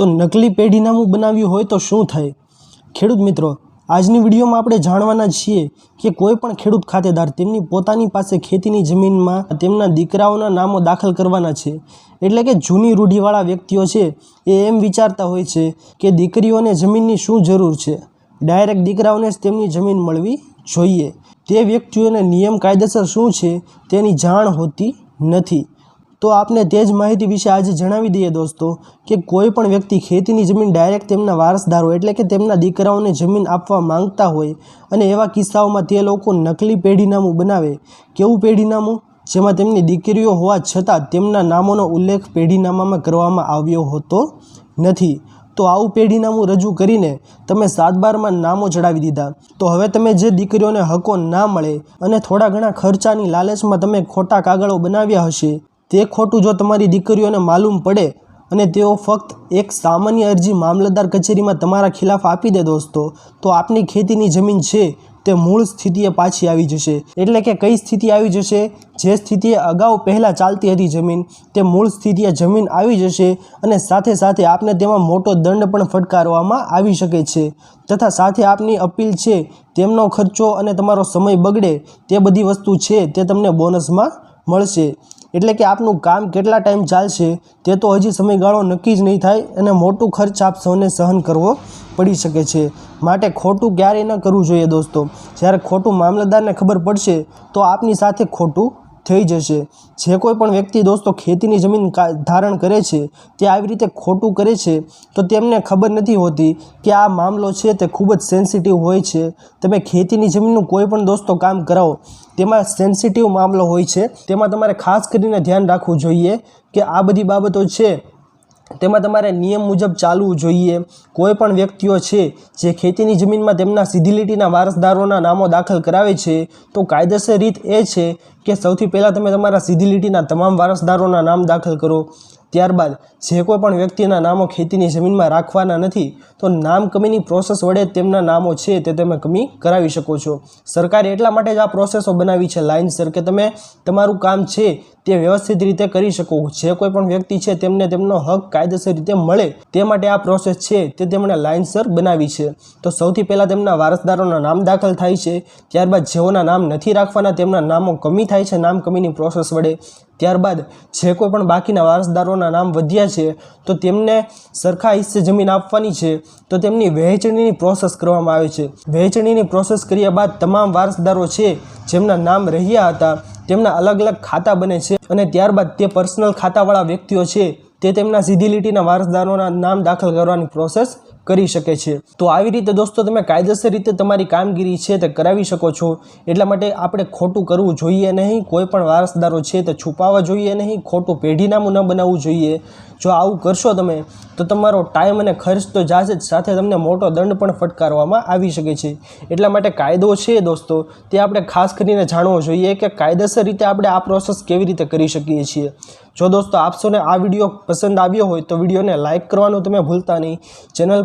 તો નકલી પેઢીનામું બનાવ્યું હોય તો શું થાય? ખેડૂત મિત્રો, આજની વિડીયોમાં આપણે જાણવાના છીએ કે કોઈ પણ ખેડૂત ખાતેદાર તેમની પોતાની પાસે ખેતીની જમીનમાં તેમના દીકરાઓના નામો દાખલ કરવાના છે. એટલે કે જૂની રૂઢિવાળા વ્યક્તિઓ છે એ એમ વિચારતા હોય છે કે દીકરીઓને જમીનની શું જરૂર છે? ડાયરેક્ટ દીકરાઓને જ તેમની જમીન મળવી જોઈએ. તે વ્યક્તિઓને નિયમ કાયદેસર શું છે તેની જાણ હોતી નથી. તો આપને તે જ માહિતી વિશે આજે જણાવી દઈએ દોસ્તો, કે કોઈ પણ વ્યક્તિ ખેતીની જમીન ડાયરેક્ટ તેમના વારસદારો એટલે કે તેમના દીકરાઓને જમીન આપવા માંગતા હોય, અને એવા કિસ્સાઓમાં તે લોકો નકલી પેઢીનામું બનાવે. કેવું પેઢીનામું? જેમાં તેમની દીકરીઓ હોવા છતાં તેમના નામોનો ઉલ્લેખ પેઢીનામામાં કરવામાં આવ્યો હોતો નથી. તો આવું પેઢીનામું રજૂ કરીને તમે સાતબારમાં નામો ચડાવી દીધા. તો હવે તમે જે દીકરીઓને હકો ના મળે અને થોડા ઘણા ખર્ચાની લાલચમાં તમે ખોટા કાગળો બનાવ્યા હશે તે ખોટું જો તમારી દીકરીઓને માલુમ પડે અને તેઓ ફક્ત એક સામાન્ય અરજી મામલતદાર કચેરીમાં તમારા ખિલાફ આપી દે દોસ્તો, તો આપની ખેતીની જમીન છે તે મૂળ સ્થિતિએ પાછી આવી જશે. એટલે કે કઈ સ્થિતિ આવી જશે? જે સ્થિતિએ અગાઉ પહેલાં ચાલતી હતી જમીન, તે મૂળ સ્થિતિએ જમીન આવી જશે અને સાથે સાથે આપને તેમાં મોટો દંડ પણ ફટકારવામાં આવી શકે છે. તથા સાથે આપની અપીલ છે, તેમનો ખર્ચો અને તમારો સમય બગડે, તે બધી વસ્તુ છે તે તમને બોનસમાં મળશે. એટલે કે આપનું કામ કેટલા ટાઈમ ચાલશે તે તો હજી સમયગાળો નક્કી જ નહીં થાય અને મોટું ખર્ચ આપ સૌને સહન કરવો પડી શકે છે. માટે ખોટું ક્યારેય ન કરવું જોઈએ દોસ્તો. જ્યારે ખોટું મામલતદારને ખબર પડશે, તો આપની સાથે ખોટું થઈ જશે. જે કોઈ પણ વ્યક્તિ દોસ્તો ખેતીની જમીન ધારણ કરે છે, તે આવી રીતે ખોટું કરે છે, તો તેમને ખબર નથી હોતી કે આ મામલો છે તે ખૂબ જ સેન્સિટિવ હોય છે. તમે ખેતીની જમીનનું કોઈ પણ દોસ્તો કામ કરાવો, તેમાં સેન્સિટિવ મામલો હોય છે. તેમાં તમારે ખાસ કરીને ધ્યાન રાખવું જોઈએ કે આ બધી બાબતો છે, તેમાં તમારે નિયમ મુજબ ચાલવું જોઈએ. કોઈ પણ વ્યક્તિઓ છે, જે ખેતીની જમીનમાં તેમના સીધી લીટીના વારસદારોના નામો દાખલ કરાવે છે, તો કાયદેસર રીત એ છે કે સૌથી પહેલાં તમે તમારા સીધી લીટીના તમામ વારસદારોના નામ દાખલ કરો. ત્યારબાદ જે કોઈ પણ વ્યક્તિના નામો ખેતીની જમીનમાં રાખવાના નથી, તો નામ કમીની પ્રોસેસ વડે તેમના નામો છે તે તમે કમી કરાવી શકો છો. સરકારે એટલા માટે જ આ પ્રોસેસો બનાવી છે લાઇનસર કે તમે તમારું કામ છે તે વ્યવસ્થિત રીતે કરી શકો. જે કોઈ પણ વ્યક્તિ છે તેમને તેમનો હક કાયદેસર રીતે મળે તે માટે આ પ્રોસેસ છે તે તેમણે લાઇનસર બનાવી છે. તો સૌથી પહેલાં તેમના વારસદારોના નામ દાખલ થાય છે. ત્યારબાદ જેઓના નામ નથી રાખવાના તેમના નામો કમી થાય છે નામ કમીની પ્રોસેસ વડે. ત્યારબાદ જે કોઈ પણ બાકીના વારસદારોના નામ વધ્યા છે, તો તેમને સરખા હિસ્સે જમીન આપવાની છે, તો તેમની વહેંચણીની પ્રોસેસ કરવામાં આવે છે. વહેંચણીની પ્રોસેસ કર્યા બાદ તમામ વારસદારો છે, જેમના નામ રહ્યા હતા, તેમના અલગ અલગ ખાતા બને છે અને ત્યારબાદ તે પર્સનલ ખાતાવાળા વ્યક્તિઓ છે, તે તેમના સીધી લીટીના વારસદારોના નામ દાખલ કરવાની પ્રોસેસ કરી શકે છે. તો આવી રીતે દોસ્તો તમે કાયદેસર રીતે તમારી કામગીરી છે તે કરાવી શકો છો. એટલા માટે આપણે ખોટું કરવું જોઈએ નહીં. કોઈ પણ વારસદારો છે તે છુપાવવા જોઈએ નહીં. ખોટું પેઢીનામું ન બનાવવું જોઈએ. જો આવું કરશો તમે, તો તમારો ટાઈમ અને ખર્ચ તો જશે જ સાથે તમને મોટો દંડ પણ ફટકારવામાં આવી શકે છે. એટલા માટે કાયદો છે દોસ્તો, તે આપણે ખાસ કરીને જાણવો જોઈએ કે કાયદેસર રીતે આપણે આ પ્રોસેસ કેવી રીતે કરી શકીએ છીએ. જો દોસ્તો આપશોને આ વીડિયો પસંદ આવ્યો હોય તો વિડીયોને લાઇક કરવાનું તમે ભૂલતા નહીં. ચેનલ